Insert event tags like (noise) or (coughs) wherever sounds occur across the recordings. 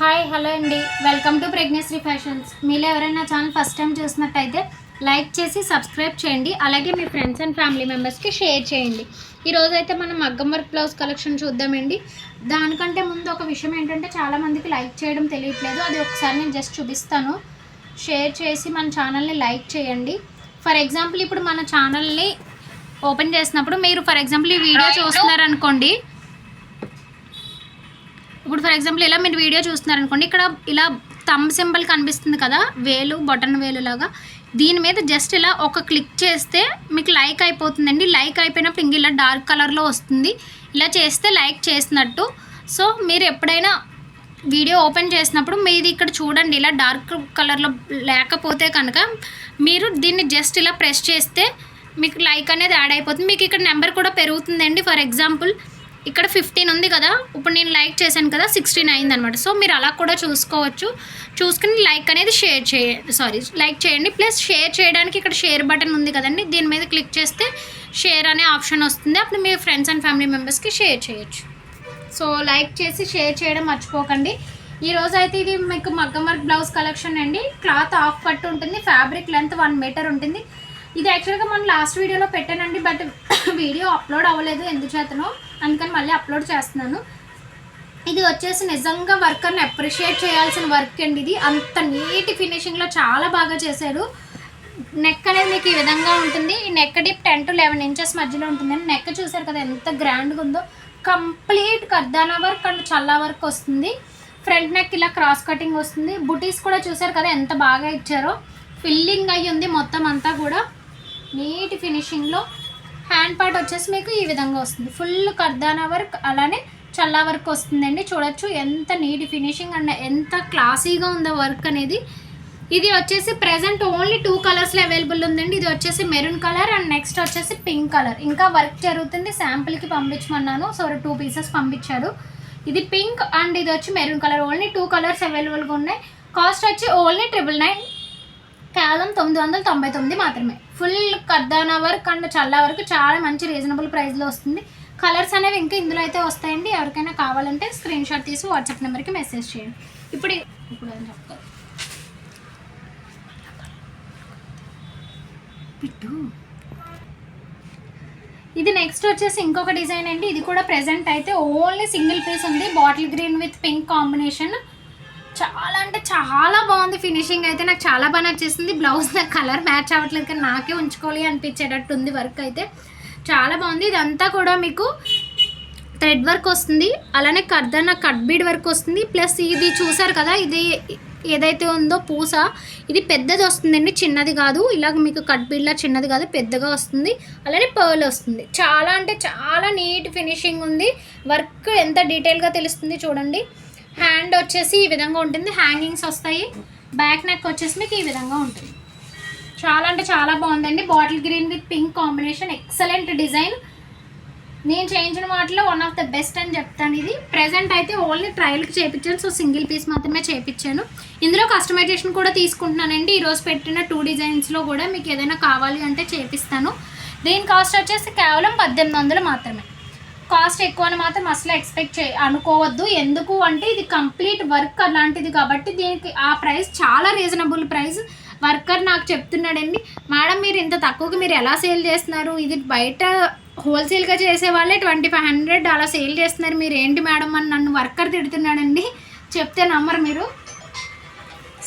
Hi hello అండి. Welcome to pregnancy fashions మీరు ఎవరైనా ఛానల్ ఫస్ట్ టైం చూసినట్టయితే లైక్ చేసి సబ్స్క్రైబ్ చేయండి. అలాగే మీ ఫ్రెండ్స్ అండ్ ఫ్యామిలీ మెంబర్స్కి షేర్ చేయండి. ఈరోజు అయితే మనం మగ్గం వర్క్ బ్లౌజ్ కలెక్షన్ చూద్దామండి. దానికంటే ముందు ఒక విషయం ఏంటంటే చాలామందికి లైక్ చేయడం తెలియట్లేదు. అది ఒకసారి నేను జస్ట్ చూపిస్తాను. షేర్ చేసి మన ఛానల్ని లైక్ చేయండి. ఫర్ ఎగ్జాంపుల్ ఇప్పుడు మన ఛానల్ని ఓపెన్ చేసినప్పుడు మీరు ఫర్ ఎగ్జాంపుల్ ఈ వీడియో చూస్తున్నారనుకోండి ఇప్పుడు ఫర్ ఎగ్జాంపుల్ ఇలా మీరు వీడియో చూస్తున్నారు అనుకోండి ఇక్కడ ఇలా థంబ్ సింబల్ కనిపిస్తుంది కదా వేలు బటన్ వేలు లాగా దీని మీద జస్ట్ ఇలా ఒక క్లిక్ చేస్తే మీకు లైక్ అయిపోతుందండి. లైక్ అయిపోయినప్పుడు ఇంక ఇలా డార్క్ కలర్లో వస్తుంది. ఇలా చేస్తే లైక్ చేసినట్టు. సో మీరు ఎప్పుడైనా వీడియో ఓపెన్ చేసినప్పుడు మీది ఇక్కడ చూడండి ఇలా డార్క్ కలర్లో లేకపోతే కనుక మీరు దీన్ని జస్ట్ ఇలా ప్రెస్ చేస్తే మీకు లైక్ అనేది యాడ్ అయిపోతుంది. మీకు ఇక్కడ నెంబర్ కూడా పెరుగుతుందండి. ఫర్ ఎగ్జాంపుల్ ఇక్కడ ఫిఫ్టీన్ ఉంది కదా. ఇప్పుడు నేను లైక్ చేశాను కదా సిక్స్టీన్ అయింది అనమాట సో మీరు అలా కూడా చూసుకోవచ్చు. చూసుకుని లైక్ అనేది షేర్ చేయ సారీ లైక్ చేయండి. ప్లస్ షేర్ చేయడానికి ఇక్కడ షేర్ బటన్ ఉంది కదండి. దీని మీద క్లిక్ చేస్తే షేర్ అనే ఆప్షన్ వస్తుంది. అప్పుడు మీ ఫ్రెండ్స్ అండ్ ఫ్యామిలీ మెంబర్స్కి షేర్ చేయొచ్చు. సో లైక్ చేసి షేర్ చేయడం మర్చిపోకండి. ఈరోజు అయితే ఇది మీకు మగ్గం వర్క్ బ్లౌజ్ కలెక్షన్ అండి. క్లాత్ ఆఫ్ పట్టు ఉంటుంది. ఫ్యాబ్రిక్ లెంత్ వన్ మీటర్ ఉంటుంది. ఇది యాక్చువల్గా మనం లాస్ట్ వీడియోలో పెట్టానండి. బట్ (coughs) వీడియో అప్లోడ్ అవ్వలేదు. ఎందుచేతనో? అందుకని మళ్ళీ అప్లోడ్ చేస్తున్నాను. ఇది వచ్చేసి నిజంగా వర్కర్ని అప్రిషియేట్ చేయాల్సిన వర్క్ అండి ఇది. అంత నీట్ ఫినిషింగ్లో చాలా బాగా చేశారు. నెక్ అనేది మీకు ఈ విధంగా ఉంటుంది. ఈ neck dip ten to eleven inches మధ్యలో ఉంటుందండి నెక్ చూసారు కదా ఎంత గ్రాండ్గా ఉందో. Complete కర్దానా work and Challa work వస్తుంది. ఫ్రంట్ నెక్ ఇలా క్రాస్ కటింగ్ వస్తుంది. బుటీస్ కూడా చూసారు కదా ఎంత బాగా ఇచ్చారో. ఫిల్లింగ్ అయ్యి ఉంది మొత్తం అంతా కూడా. నీట్ ఫినిషింగ్లో హ్యాండ్ పార్ట్ వచ్చేసి మీకు ఈ విధంగా వస్తుంది. ఫుల్ కర్దానా వర్క్ అలానే చల్లా వర్క్ వస్తుందండి. చూడొచ్చు ఎంత నీట్ ఫినిషింగ్ అండ్ ఎంత క్లాసీగా ఉందో వర్క్ అనేది. ఇది వచ్చేసి ప్రెసెంట్ ఓన్లీ టూ కలర్స్లో అవైలబుల్ ఉందండి. ఇది వచ్చేసి మెరూన్ కలర్ అండ్ నెక్స్ట్ వచ్చేసి పింక్ కలర్. ఇంకా వర్క్ జరుగుతుంది. శాంపుల్కి పంపించమన్నాను. సో టూ పీసెస్ పంపించారు. ఇది పింక్ అండ్ ఇది వచ్చి maroon colour. Only two colours అవైలబుల్గా ఉన్నాయి. కాస్ట్ వచ్చి ఓన్లీ ట్రిపుల్ నైన్ కేవలం తొమ్మిది వందల తొంభై తొమ్మిది మాత్రమే. Full kardana work and challa వరకు చాలా మంచి రీజనబుల్ ప్రైస్లో వస్తుంది. కలర్స్ అనేవి ఇంకా ఇందులో అయితే వస్తాయండి. ఎవరికైనా కావాలంటే స్క్రీన్ షాట్ తీసి వాట్సాప్ నెంబర్కి మెసేజ్ చేయండి. ఇప్పుడు ఇప్పుడు ఏం చెప్తారు? పిట్టు. ఇది నెక్స్ట్ వచ్చేసి ఇంకొక డిజైన్ అండి. ఇది కూడా ప్రెసెంట్ అయితే ఓన్లీ సింగిల్ పీస్ ఉంది. Bottle green with pink combination. చాలా అంటే చాలా బాగుంది ఫినిషింగ్ అయితే. నాకు చాలా బాగా నచ్చేసింది. బ్లౌజ్ నాకు కలర్ మ్యాచ్ అవ్వట్లేదు కానీ నాకే ఉంచుకోవాలి అనిపించేటట్టు ఉంది వర్క్ అయితే. చాలా బాగుంది. ఇదంతా కూడా మీకు థ్రెడ్ వర్క్ వస్తుంది. అలానే కర్దన కట్ బీడ్ వర్క్ వస్తుంది. ప్లస్ ఇది చూసారు కదా ఇది ఏదైతే ఉందో పూస ఇది పెద్దది వస్తుందండి చిన్నది కాదు. ఇలాగ మీకు కట్ బీడ్లా చిన్నది కాదు పెద్దగా వస్తుంది. అలానే పర్ల్ వస్తుంది. చాలా అంటే చాలా నీట్ ఫినిషింగ్ ఉంది. వర్క్ ఎంత డీటెయిల్గా తెలుస్తుంది చూడండి. హ్యాండ్ వచ్చేసి ఈ విధంగా ఉంటుంది. హ్యాంగింగ్స్ వస్తాయి. బ్యాక్ నెక్ వచ్చేసి మీకు ఈ విధంగా ఉంటుంది. చాలా అంటే చాలా బాగుందండి. Bottle green with pink combination. Excellent design. నేను చేయించిన వాటిలో వన్ ఆఫ్ ద బెస్ట్ అని చెప్తాను ఇది. ప్రజెంట్ అయితే ఓన్లీ ట్రయల్కి చేయించాను సో సింగిల్ పీస్ మాత్రమే చేయించాను ఇందులో కస్టమైజేషన్ కూడా తీసుకుంటున్నానండి. ఈరోజు పెట్టిన టూ డిజైన్స్లో కూడా మీకు ఏదైనా కావాలి అంటే చేపిస్తాను. దీని కాస్ట్ వచ్చేసి కేవలం పద్దెనిమిది వందలు మాత్రమే. కాస్ట్ ఎక్కువ అని మాత్రం అసలు ఎక్స్పెక్ట్ చే అనుకోవద్దు. ఎందుకు అంటే ఇది కంప్లీట్ వర్క్ అలాంటిది కాబట్టి దీనికి ఆ ప్రైస్ చాలా రీజనబుల్ ప్రైస్ వర్కర్ నాకు చెప్తున్నాడండి మేడం మీరు ఇంత తక్కువకి మీరు ఎలా సేల్ చేస్తున్నారు? ఇది బయట హోల్సేల్గా చేసే వాళ్ళే ట్వంటీ ఫైవ్ హండ్రెడ్ అలా సేల్ చేస్తున్నారు. మీరు ఏంటి మేడం అని నన్ను వర్కర్ తిడుతున్నాడండి. చెప్తే నమ్మరు మీరు.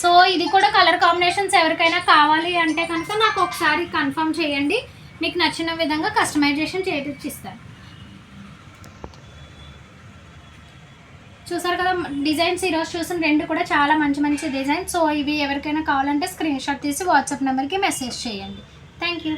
సో ఇది కూడా కలర్ కాంబినేషన్స్ ఎవరికైనా కావాలి అంటే కనుక నాకు ఒకసారి కన్ఫర్మ్ చేయండి. మీకు నచ్చిన విధంగా కస్టమైజేషన్ చేయించిస్తాను చూసారు కదా డిజైన్స్ ఈరోజు చూసిన రెండు కూడా చాలా మంచి మంచి డిజైన్స్. సో ఇవి ఎవరికైనా కావాలంటే స్క్రీన్ షాట్ తీసి వాట్సాప్ నెంబర్కి మెసేజ్ చేయండి. Thank you